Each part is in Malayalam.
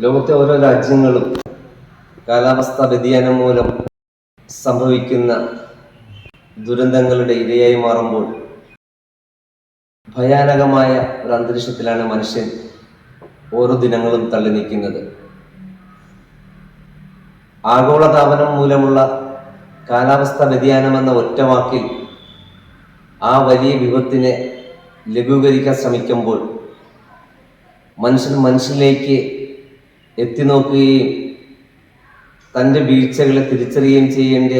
ലോകത്തെ ഓരോ രാജ്യങ്ങളും കാലാവസ്ഥാ വ്യതിയാനം മൂലം സംഭവിക്കുന്ന ദുരന്തങ്ങളുടെ ഇരയായി മാറുമ്പോൾ ഭയാനകമായ ഒരു അന്തരീക്ഷത്തിലാണ് മനുഷ്യൻ ഓരോ ദിനങ്ങളും തള്ളി നീക്കുന്നത് ആഗോളതാപനം മൂലമുള്ള കാലാവസ്ഥാ വ്യതിയാനം എന്ന ഒറ്റവാക്കിൽ ആ വലിയ വിപത്തിനെ ലഘൂകരിക്കാൻ ശ്രമിക്കുമ്പോൾ മനുഷ്യൻ മനുഷ്യനിലേക്ക് എത്തി നോക്കുകയും തന്റെ വീഴ്ചകളെ തിരിച്ചറിയുകയും ചെയ്യേണ്ട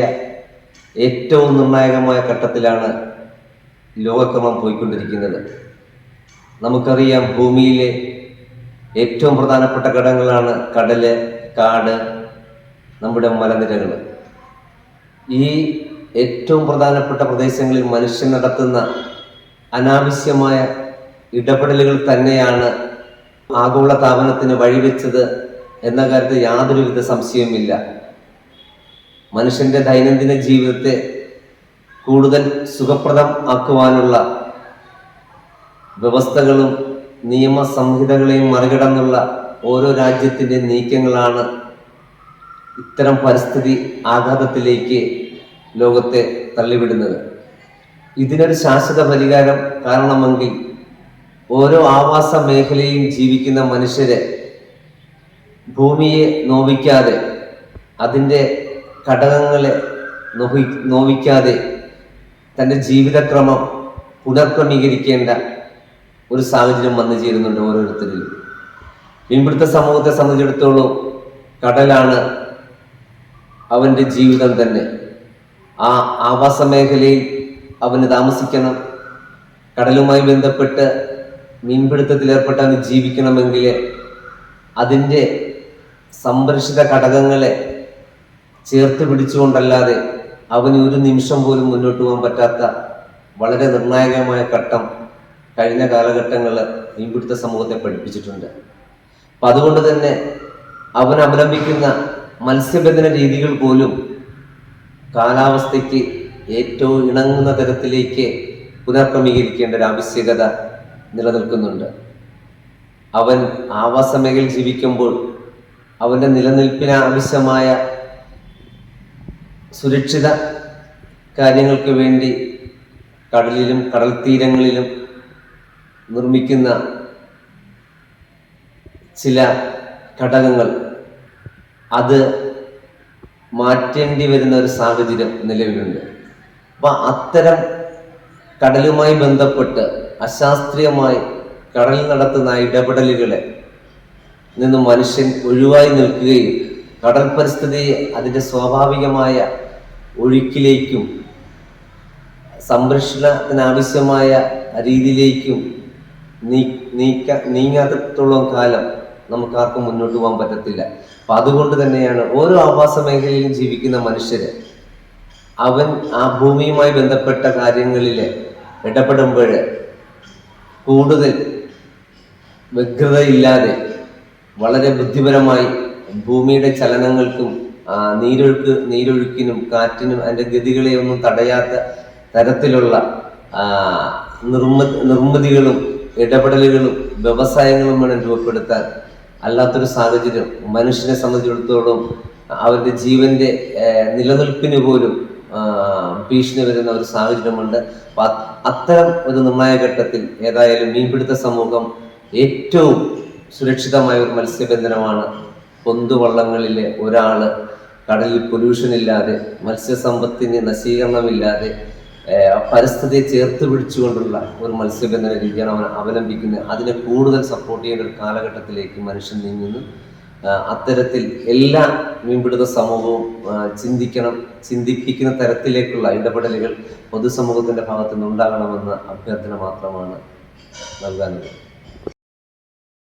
ഏറ്റവും നിർണായകമായ ഘട്ടത്തിലാണ് ലോകക്രമം പോയിക്കൊണ്ടിരിക്കുന്നത്. നമുക്കറിയാം ഭൂമിയിലെ ഏറ്റവും പ്രധാനപ്പെട്ട ഘടകങ്ങളാണ് കടൽ കാട് നമ്മുടെ മലനിരകൾ ഈ ഏറ്റവും പ്രധാനപ്പെട്ട പ്രദേശങ്ങളിൽ മനുഷ്യൻ നടത്തുന്ന അനാവശ്യമായ ഇടപെടലുകൾ തന്നെയാണ് ആഗോള താപനത്തിന് വഴിവെച്ചത് എന്ന കാര്യത്തിൽ യാതൊരുവിധ സംശയവുമില്ല. മനുഷ്യന്റെ ദൈനംദിന ജീവിതത്തെ കൂടുതൽ സുഖപ്രദം ആക്കുവാനുള്ള വ്യവസ്ഥകളും നിയമ സംഹിതകളെയും മറികടന്നുള്ള ഓരോ രാജ്യത്തിന്റെ നീക്കങ്ങളാണ് ഇത്തരം പരിസ്ഥിതി ആഘാതത്തിലേക്ക് ലോകത്തെ തള്ളിവിടുന്നത്. ഇതിനൊരു ശാശ്വത പരിഹാരം കാരണമെങ്കിൽ ഓരോ ആവാസ മേഖലയും ജീവിക്കുന്ന മനുഷ്യരെ ഭൂമിയെ നോവിക്കാതെ അതിന്റെ ഘടകങ്ങളെ നോവി നോവിക്കാതെ തന്റെ ജീവിതക്രമം പുനർക്രമീകരിക്കേണ്ട ഒരു സാഹചര്യം വന്നു ചേരുന്നുണ്ട് ഓരോരുത്തരിലും. മീൻപിടുത്ത സമൂഹത്തെ സംബന്ധിച്ചിടത്തോളം കടലാണ് അവന്റെ ജീവിതം തന്നെ. ആ ആവാസ മേഖലയിൽ അവന് താമസിക്കണം കടലുമായി ബന്ധപ്പെട്ട് മീൻപിടുത്തത്തിൽ ഏർപ്പെട്ട് അവന് ജീവിക്കണമെങ്കിൽ അതിന്റെ സംരക്ഷിത ഘടകങ്ങളെ ചേർത്ത് പിടിച്ചുകൊണ്ടല്ലാതെ അവന് ഒരു നിമിഷം പോലും മുന്നോട്ട് പോകാൻ പറ്റാത്ത വളരെ നിർണായകമായ ഘട്ടം കഴിഞ്ഞ കാലഘട്ടങ്ങളിൽ മീൻപിടുത്ത സമൂഹത്തെ പഠിപ്പിച്ചിട്ടുണ്ട്. അപ്പം അതുകൊണ്ട് തന്നെ അവൻ അവലംബിക്കുന്ന മത്സ്യബന്ധന രീതികൾ പോലും കാലാവസ്ഥയ്ക്ക് ഏറ്റവും ഇണങ്ങുന്ന തരത്തിലേക്ക് പുനർക്രമീകരിക്കേണ്ട ഒരു ആവശ്യകത നിലനിൽക്കുന്നുണ്ട്. അവൻ ആവാസ മേഖലയിൽ ജീവിക്കുമ്പോൾ അവന്റെ നിലനിൽപ്പിന് ആവശ്യമായ സുരക്ഷിത കാര്യങ്ങൾക്ക് വേണ്ടി കടലിലും കടൽ തീരങ്ങളിലും നിർമ്മിക്കുന്ന ചില ഘടകങ്ങൾ അത് മാറ്റേണ്ടി വരുന്ന ഒരു സാഹചര്യം നിലവിലുണ്ട്. അപ്പം അത്തരം കടലുമായി ബന്ധപ്പെട്ട് അശാസ്ത്രീയമായി കടലിൽ നടത്തുന്ന ഇടപെടലുകളെ നിന്ന് മനുഷ്യൻ ഒഴിവായി നിൽക്കുകയും കടൽ പരിസ്ഥിതിയെ അതിന്റെ സ്വാഭാവികമായ ഒഴുക്കിലേക്കും സംരക്ഷണത്തിനാവശ്യമായ രീതിയിലേക്കും നീ നീക്ക നീങ്ങാത്തത്തോളം കാലം നമുക്കാർക്കും മുന്നോട്ട് പോകാൻ പറ്റത്തില്ല. അപ്പം അതുകൊണ്ട് തന്നെയാണ് ഓരോ ആവാസ മേഖലയിലും ജീവിക്കുന്ന മനുഷ്യർ അവൻ ആ ഭൂമിയുമായി ബന്ധപ്പെട്ട കാര്യങ്ങളിൽ ഇടപെടുമ്പോൾ കൂടുതൽ വ്യഗ്രതയില്ലാതെ വളരെ ബുദ്ധിപരമായി ഭൂമിയുടെ ചലനങ്ങൾക്കും നീരൊഴുക്ക് നീരൊഴുക്കിനും കാറ്റിനും അതിന്റെ ഗതികളെ ഒന്നും തടയാത്ത തരത്തിലുള്ള നിർമ്മ നിർമ്മിതികളും ഇടപെടലുകളും വ്യവസായങ്ങളും വേണം രൂപപ്പെടുത്താൻ അല്ലാത്തൊരു സാഹചര്യം. മനുഷ്യനെ സംബന്ധിച്ചിടത്തോളം അവരുടെ ജീവന്റെ നിലനിൽപ്പിന് പോലും ഭീഷണി വരുന്ന ഒരു സാഹചര്യമുണ്ട്. അത്തരം ഒരു നിർണായക ഘട്ടത്തിൽ ഏതായാലും മീൻപിടുത്ത സമൂഹം ഏറ്റവും സുരക്ഷിതമായ ഒരു മത്സ്യബന്ധനമാണ്. പൊന്തുവള്ളങ്ങളിലെ ഒരാൾ കടലിൽ പൊല്യൂഷൻ ഇല്ലാതെ മത്സ്യസമ്പത്തിന് നശീകരണമില്ലാതെ പരിസ്ഥിതിയെ ചേർത്ത് പിടിച്ചുകൊണ്ടുള്ള ഒരു മത്സ്യബന്ധന രീതിയാണ് അവൻ അവലംബിക്കുന്നത്. അതിനെ കൂടുതൽ സപ്പോർട്ട് ചെയ്യേണ്ട ഒരു കാലഘട്ടത്തിലേക്ക് മനുഷ്യൻ നീങ്ങുന്നു. അത്തരത്തിൽ എല്ലാ മീൻപിടുത്ത സമൂഹവും ചിന്തിക്കണം ചിന്തിപ്പിക്കുന്ന തരത്തിലേക്കുള്ള ഇടപെടലുകൾ പൊതുസമൂഹത്തിന്റെ ഭാഗത്തു ഉണ്ടാകണമെന്ന അഭ്യർത്ഥന മാത്രമാണ് നൽകാനുള്ളത്.